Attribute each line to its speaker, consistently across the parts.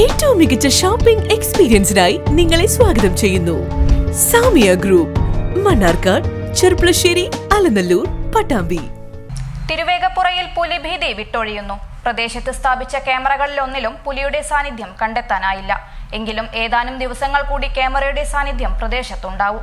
Speaker 1: ഏറ്റവും മികച്ച ഷോപ്പിംഗ് എക്സ്പീരിയൻസിനായി നിങ്ങളെ സ്വാഗതം ചെയ്യുന്നു. സാമിയ ഗ്രൂപ്പ് മണ്ണാർക്കാട് ചെർപ്പുളശ്ശേരി അലനല്ലൂർ പട്ടാമ്പി.
Speaker 2: തിരുവേഗപ്പുറയിൽ പുലിഭീതി വിട്ടൊഴിയുന്നു. പ്രദേശത്ത് സ്ഥാപിച്ച ക്യാമറകളിലൊന്നിലും പുലിയുടെ സാന്നിധ്യം കണ്ടെത്താനായില്ല. എങ്കിലും ഏതാനും ദിവസങ്ങൾ കൂടി ക്യാമറയുടെ സാന്നിധ്യം പ്രദേശത്തുണ്ടാവും.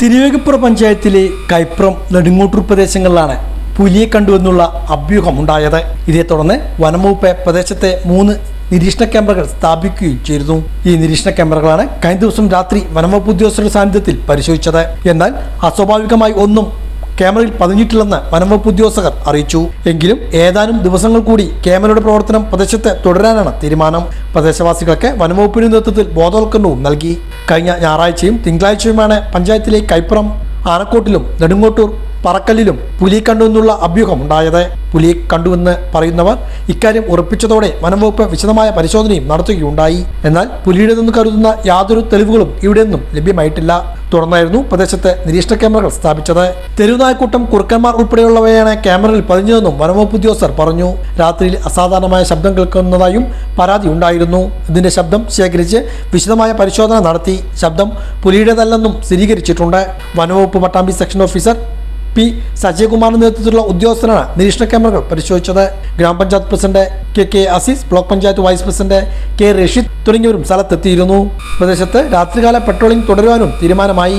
Speaker 3: തിരുവേഗപ്പുറ പഞ്ചായത്തിലെ കൈപ്രം നെടുങ്ങോട്ടൂർ പ്രദേശങ്ങളിലാണ് പുലിയെ കണ്ടുവെന്നുള്ള അഭ്യൂഹമുണ്ടായത്. ഇതേ തുടർന്ന് വനംവകുപ്പ് പ്രദേശത്തെ മൂന്ന് നിരീക്ഷണ ക്യാമറകൾ സ്ഥാപിക്കുകയും ചെയ്തിരുന്നു. ഈ നിരീക്ഷണ ക്യാമറകളാണ് കഴിഞ്ഞ ദിവസം രാത്രി വനംവകുപ്പ് ഉദ്യോഗസ്ഥരുടെ സാന്നിധ്യത്തിൽ പരിശോധിച്ചത്. എന്നാൽ അസ്വാഭാവികമായി ഒന്നും ക്യാമറയിൽ പതിഞ്ഞിട്ടില്ലെന്ന് വനംവകുപ്പ് ഉദ്യോഗസ്ഥർ അറിയിച്ചു. എങ്കിലും ഏതാനും ദിവസങ്ങൾ കൂടി ക്യാമറയുടെ പ്രവർത്തനം പ്രദേശത്ത് തുടരാനാണ് തീരുമാനം. പ്രദേശവാസികൾക്ക് വനംവകുപ്പിന്റെ നേതൃത്വത്തിൽ ബോധവൽക്കരണവും നൽകി. കഴിഞ്ഞ ഞായറാഴ്ചയും തിങ്കളാഴ്ചയുമാണ് പഞ്ചായത്തിലെ കൈപ്പുറം ആനക്കോട്ടിലും നെടുങ്ങോട്ടൂർ പറക്കല്ലിലും പുലി കണ്ടുവെന്നുള്ള അഭ്യൂഹം ഉണ്ടായത് പുലി കണ്ടുവെന്ന് പറയുന്നവർ ഇക്കാര്യം ഉറപ്പിച്ചതോടെ വനംവകുപ്പ് വിശദമായ പരിശോധനയും നടത്തുകയുണ്ടായി. എന്നാൽ പുലിയുടേതെന്ന് കരുതുന്ന യാതൊരു തെളിവുകളും ഇവിടെ നിന്നും ലഭ്യമായിട്ടില്ല. തുടർന്നായിരുന്നു പ്രദേശത്ത് നിരീക്ഷണ ക്യാമറകൾ സ്ഥാപിച്ചത്. തെരുവുനായക്കൂട്ടം കുറുക്കന്മാർ ഉൾപ്പെടെയുള്ളവയാണ് ക്യാമറയിൽ പതിഞ്ഞതെന്നും വനംവകുപ്പ് ഉദ്യോഗസ്ഥർ പറഞ്ഞു. രാത്രിയിൽ അസാധാരണമായ ശബ്ദം കേൾക്കുന്നതായും പരാതി ഉണ്ടായിരുന്നു. ഇതിന്റെ ശബ്ദം ശേഖരിച്ച് വിശദമായ പരിശോധന നടത്തി. ശബ്ദം പുലിയുടേതല്ലെന്നും സ്ഥിരീകരിച്ചിട്ടുണ്ട്. വനംവകുപ്പ് പട്ടാമ്പി സെക്ഷൻ ഓഫീസർ പി സജയകുമാറിന്റെ നേതൃത്വത്തിലുള്ള ഉദ്യോഗസ്ഥരാണ് നിരീക്ഷണ ക്യാമറകൾ പരിശോധിച്ചത്. ഗ്രാമപഞ്ചായത്ത് president K K Azeez block panchayat vice president K Rasheed തുടങ്ങിയവരും സ്ഥലത്തെത്തിയിരുന്നു. പ്രദേശത്ത് രാത്രികാല പെട്രോളിംഗ് തുടരുവാനും തീരുമാനമായി.